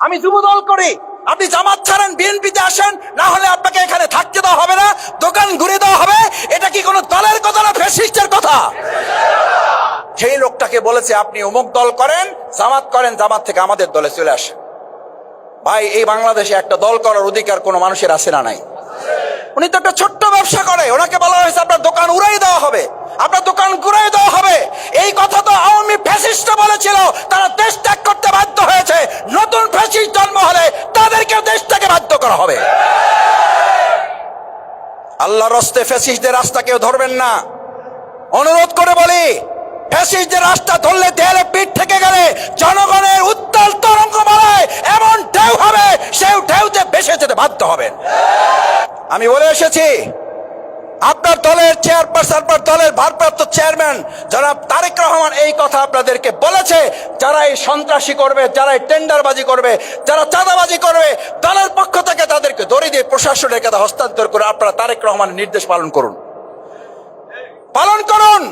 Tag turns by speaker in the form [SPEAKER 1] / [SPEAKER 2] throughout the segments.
[SPEAKER 1] আমি যুব দল করি। আপনি জামাত ছাড়েন, বিএনপিতে আসেন, না হলে আপনাকে এখানে থাকতে দেওয়া হবে না, দোকান ঘুরে দেওয়া হবে। এটা কি কোনো দলের কথা না ফেসিস্টের কথা? সেই লোকটাকে বলেছে, আপনি অমুক দল করেন, জামাত করেন, জামাত থেকে আমাদের দলে চলে আসেন। ভাই, এই বাংলাদেশে একটা দল করার অধিকার কোনো মানুষের আছে না নাই? উনি তো একটা ছোট্ট ব্যবসা করে, ওনাকে করা হবে। আল্লাহ রস্তে ফ্যাসিস্টদের রাস্তা কেউ ধরবেন না। অনুরোধ করে বলি ফ্যাসিস্টদের রাস্তা ধরলে দেয়ালে পিঠ থেকে গেলে জনগণের উত্তাল তরঙ্গ মারায় এমন ঢেউ হবে সেই ঢেউতে বেসে যেতে বাধ্য হবেন। আমি বলে এসেছি আপনার দলের চেয়ারপারসন আপনার দলের ভারপ্রাপ্ত চেয়ারম্যান যারা তারেক রহমান এই কথা আপনাদেরকে বলেছে। যারা এই সন্ত্রাসী করবে, যারা এই টেন্ডারবাজি করবে, যারা চাঁদাবাজি করবে, দলের পক্ষ থেকে তাদেরকে দড়ি দিয়ে প্রশাসনের কাছে হস্তান্তর করে আপনারা তারেক রহমানের নির্দেশ পালন করুন। পালন করুন!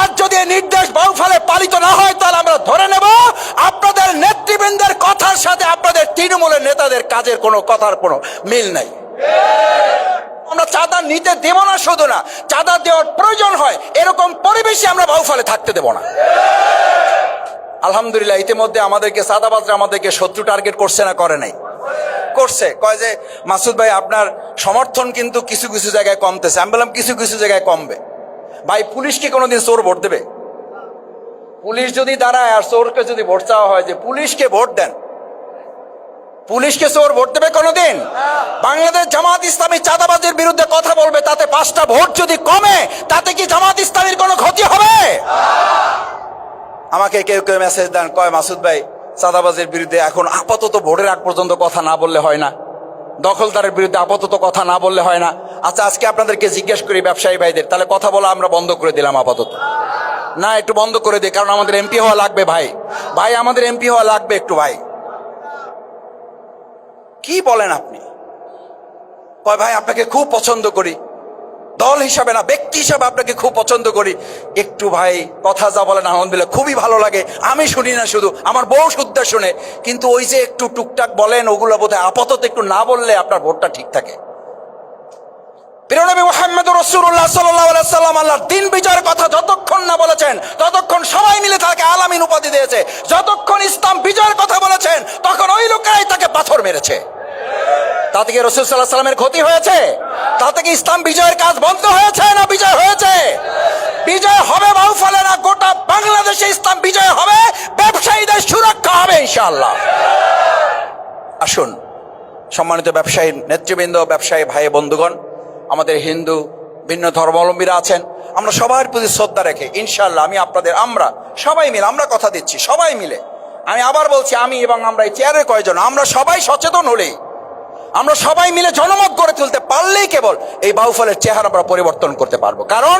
[SPEAKER 1] আজ যদি নির্দেশ বাউফালে পালিত না হয়, তাহলে আমরা ধরে নেব আপনাদের নেতৃবৃন্দের কথার সাথে আপনাদের তৃণমূলের নেতাদের কাজের কোনো কথার কোনো মিল নাই। আমরা চাঁদা নিতে দেব না শুধু না, চাঁদা দেওয়ার প্রয়োজন হয়। এরকম পরিবেশে আমরা বাউফালে থাকতে দেব না। আলহামদুলিল্লাহ, ইতিমধ্যে আমাদেরকে সাদাবাজরা আমাদেরকে শত্রু টার্গেট করছে না, করে নাই। করছে, কয় যে, মাসুদ ভাই, আপনার সমর্থন কিন্তু কিছু কিছু জায়গায় কমতেছে। আমি বললাম, কিছু কিছু জায়গায় কমবে। ভাই পুলিশকে কোনোদিন চোর ভোট দেবে? পুলিশ যদি দাঁড়ায় আর চোরকে যদি ভোট চাওয়া হয়, যে পুলিশকে ভোট দেন পুলিশকে চোর ভোট দেবে কোনোদিন? বাংলাদেশ জামাত ইসলামী চাঁদাবাজের বিরুদ্ধে কথা বলবে, তাতে পাঁচটা ভোট যদি কমে, তাতে কি জামাত ইসলামীর কোনো ক্ষতি হবে? আমাকে কেউ কেউ মেসেজ দেন, কয়, মাসুদ ভাই, চাঁদাবাজের বিরুদ্ধে এখন আপাতত ভোটের আগ পর্যন্ত কথা না বললে হয় না। দখলদারের বিরুদ্ধে আপাতত কথা না বললে হয় না। আচ্ছা আজকে আপনাদেরকে জিজ্ঞেস করি ব্যবসায়ী ভাইদের, তাহলে কথা বলা আমরা বন্ধ করে দিলাম আপাতত। না, একটু বন্ধ করে দিই, কারণ আমাদের এমপি হওয়া লাগবে ভাই। ভাই, আমাদের এমপি হওয়া লাগবে একটু ভাই। বলেন আপনি? কয়, ভাই, আপনাকে খুব পছন্দ করি। দল হিসাবে না, ব্যক্তি হিসাবে আপনাকে খুব পছন্দ করি। একটু, ভাই, কথা যা বলেন, আলহামদুলিল্লাহ, খুবই ভালো লাগে। আমি শুনি না শুধু, আমার বউ শুদ্ধা শুনে। কিন্তু ওই যে একটু টুকটাক বলেন, ওগুলো বোধহয় আপাতত একটু না বললে আপনার ভোটটা ঠিক থাকে। রসুল্লাহ সাল্লাম আল্লাহর দিন বিজয়ের কথা যতক্ষণ না বলেছেন, ততক্ষণ সবাই মিলে তাকে আলামিন উপাধি দিয়েছে। যতক্ষণ ইসলাম বিজয়ের কথা বলেছেন, তখন ওই লোকেরাই তাকে পাথর মেরেছে। তাতে কি রসুল সাল্লাহ সাল্লামের ক্ষতি হয়েছে? তাতে কি ইসলাম বিজয়ের কাজ বন্ধ হয়েছে না বিজয় হয়েছে? বিজয় হবে বাহুফলে না গোটা বাংলাদেশে ইসলাম বিজয় হবে? ব্যবসায়ীদের সুরক্ষা হবে ইনশাআল্লাহ। আসুন, সম্মানিত ব্যবসায়ী, নেতৃবৃন্দ, ব্যবসায়ী ভাই বন্ধুগণ, আমাদের হিন্দু ভিন্ন ধর্মাবলম্বীরা আছেন। আমরা সবার প্রতি শ্রদ্ধা রেখে ইনশাল্লাহ আমি আপনাদের, আমরা সবাই মিলে, আমরা কথা দিচ্ছি, সবাই মিলে। আমি আবার বলছি, আমি এবং আমরা এই চেয়ারের কয়জন, আমরা সবাই সচেতন হলেই, আমরা সবাই মিলে জনমত গড়ে তুলতে পারলেই কেবল এই বাহুফলের চেহারা আমরা পরিবর্তন করতে পারব। কারণ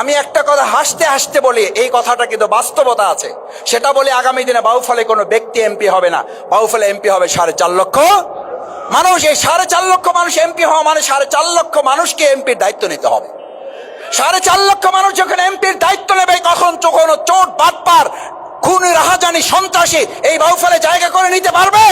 [SPEAKER 1] আমি একটা কথা হাসতে হাসতে বলি, এই কথাটা কিন্তু বাস্তবতা আছে। সেটা বলে আগামী দিনে বাহুফলে কোনো ব্যক্তি এমপি হবে না। বাহুফলে এমপি হবে সাড়ে চার লক্ষ মানুষ এই সাড়ে চার লক্ষ মানুষ এমপি হওয়া মানে সাড়ে চার লক্ষ মানুষকে এমপির দায়িত্ব নিতে হবে। সাড়ে চার লক্ষ মানুষ যখন এমপির দায়িত্ব নেবে কখন যখন চোট বাটপার খুনের রাহাজানি, সন্ত্রাসী এই বাউফলে জায়গা করে নিতে পারবে।